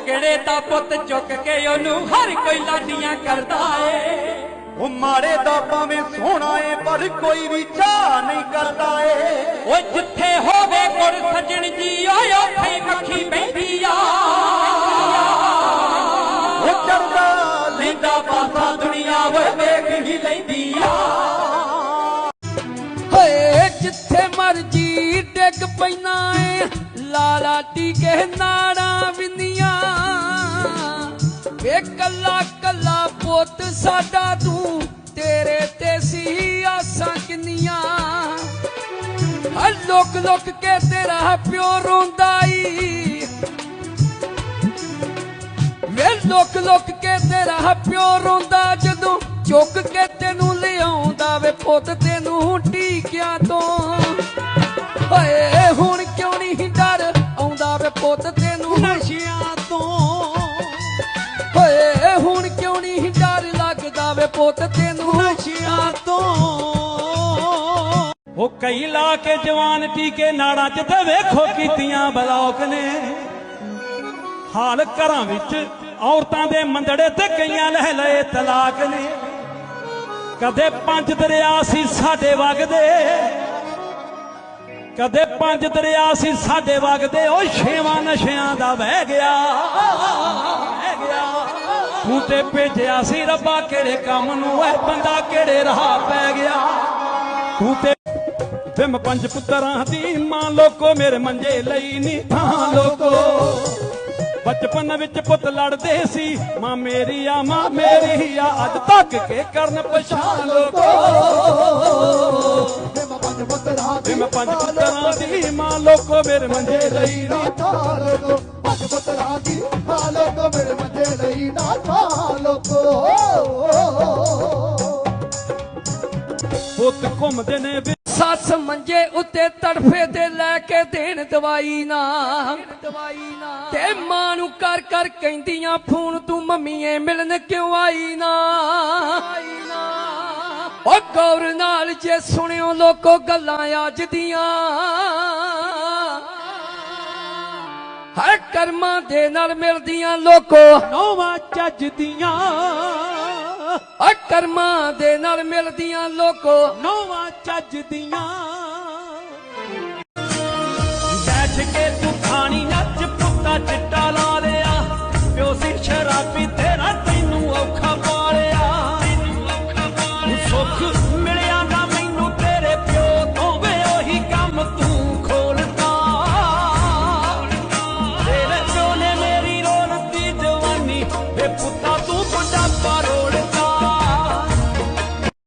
ਤਗੜੇ ਦਾ ਪੁੱਤ ਚੁੱਕ ਕੇ ਉਹਨੂੰ ਹਰ ਕੋਈ ਲਾਡੀਆਂ ਕਰਦਾ ਏ। ਉਹ ਮਾਰੇ ਦਾ ਭਾਵੇਂ ਸੋਹਣਾ ਏ ਪਰ ਕੋਈ ਵੀ ਚਾਹ ਨਹੀਂ ਕਰਦਾ ਏ। ਓ ਜਿੱਥੇ ਹੋਵੇ ਗੁਰ ਸੱਜਣ ਜੀ ਓਏ ਉੱਥੇ ਹੀ ਮੱਖੀ ਬੈਠੀ ਆ। ਉਹ ਚੜਦਾ ਲੈਂਦਾ ਪਾਸਾ ਦੁਨੀਆ ਓਏ ਵੇਖ ਹੀ ਲੈਂਦੀ ਆ। ਹੋਏ ਜਿੱਥੇ ਮਰਜ਼ੀ ਡਿੱਗ ਪੈਣਾ ਏ ਲਾਲਾ ਟੀਕੇ ਨਾੜਾਂ ਕੱਲਾ ਪੁੱਤ ਸਾਡਾ ਤੂੰ ਤੇਰੇ ਤੇ ਸੀ ਆਸਾਂ ਕਿੰਨੀਆਂ। ਆ ਲੋਕ ਲੋਕ ਕੇ ਤੇਰਾ ਪਿਓ ਰੋਂਦਾ ਈ। ਵੇ ਲੋਕ ਲੋਕ ਕੇ ਤੇਰਾ ਪਿਓ ਰੋਂਦਾ ਜਦੋਂ ਚੁੱਕ ਕੇ ਤੈਨੂੰ ਲਿਆਉਂਦਾ ਵੇ ਪੁੱਤ ਤੈਨੂੰ ਟੀਕਿਆਂ ਤੋਂ। ਓਏ ਹੁਣ ਕਿਉਂ ਨਹੀਂ ਡਰ ਆਉਂਦਾ ਵੇ ਪੁੱਤ ਵੇ ਪੁੱਤ ਤੈਨੂੰ ਨਸ਼ਿਆਂ ਤੋਂ। ਉਹ ਕਈ ਲਾ ਕੇ ਜਵਾਨ ਟੀਕੇ ਨਾੜਾਂ 'ਚ ਤੇ ਵੇਖੋ ਕੀਤੀਆਂ ਬਲੌਕ ਨੇ। ਹਾਲ ਘਰਾਂ ਵਿੱਚ ਔਰਤਾਂ ਦੇ ਮੰਦੜੇ ਤੇ ਕਈਆਂ ਲੈ ਲਏ ਤਲਾਕ ਨੇ। ਕਦੇ ਪੰਜ ਦਰਿਆ ਸੀ ਸਾਡੇ ਵਗਦੇ ਕਦੇ ਪੰਜ ਦਰਿਆ ਸੀ ਸਾਡੇ ਵਗਦੇ ਉਹ ਛੇਵਾਂ ਨਸ਼ਿਆਂ ਦਾ ਵਹਿ ਵਹਿ ਗਿਆ। ਤੂੰ ਤੇ ਭੇਜਿਆ ਸੀ ਰੱਬਾ ਕਿਹੜੇ ਕੰਮ ਨੂੰ? ਐ ਬੰਦਾ ਕਿਹੜੇ ਰਾਹ ਪੈ ਗਿਆ? ਤੂੰ ਤੇ ਵਿਮ ਪੰਜ ਪੁੱਤਰਾਂ ਦੀ ਮਾਂ ਲੋਕੋ, ਮੇਰੇ ਮੰਜੇ ਲਈ ਨਹੀਂ ਥਾਂ ਲੋਕੋ। ਬਚਪਨ ਵਿੱਚ ਪੁੱਤ ਲੜਦੇ ਸੀ, ਮਾਂ ਮੇਰੀ ਆ, ਮਾਂ ਮੇਰੀ ਆ, ਅੱਜ ਤੱਕ ਕੇ ਕਰਨ ਪਛਾਣ ਲੋਕੋ। ਵਿਮ ਪੰਜ ਪੁੱਤਰਾਂ ਦੀ ਮਾਂ ਲੋਕੋ ਮੇਰੇ ਮੰਜੇ ਲਈ ਨਹੀਂ ਠਾਲ ਲੋ ਪੰਜ ਪੁੱਤਰਾਂ ਦੀ ਹਾਲੋ ਕੋ ਮੇਰੇ ਮੰਜੇ ਲਈ ਨਾ ਠਾਲੋ ਕੋ ਪੁੱਤ ਘੁੰਮਦੇ ਨੇ ਵੀ ਸੱਸ ਮੰਜੇ ਉੱਤੇ ਤੜਫੇ ਤੇ ਲੈ ਕੇ ਦੇਣ ਦਵਾਈ ਨਾ। ਦਵਾਈ ਨਾ ਤੇ ਮਾਂ ਨੂੰ ਕਰ ਕਰ ਕਹਿੰਦੀਆਂ ਫੋਨ ਤੂੰ ਮੰਮੀਏ ਮਿਲਣ ਕਿਉਂ ਨਾ ਆਈ ਨਾ? ਉਹ ਗੌਰ ਨਾਲ ਜੇ ਸੁਣਿਓ ਲੋਕੋ ਗੱਲਾਂ ਅੱਜ ਦੀਆਂ। ਹਰ ਕਰਮਾਂ ਦੇ ਨਾਲ ਮਿਲਦੀਆਂ ਲੋਕੋ। ਨੋਵਾ ਚੱਜ ਦੀਆਂ। ਆ ਕਰਮਾਂ ਦੇ ਨਾਲ ਮਿਲਦੀਆਂ ਲੋਕੋ। ਨੋਵਾ ਚੱਜ ਦੀਆਂ। ਬੈਠ ਕੇ ਤੇਰੇ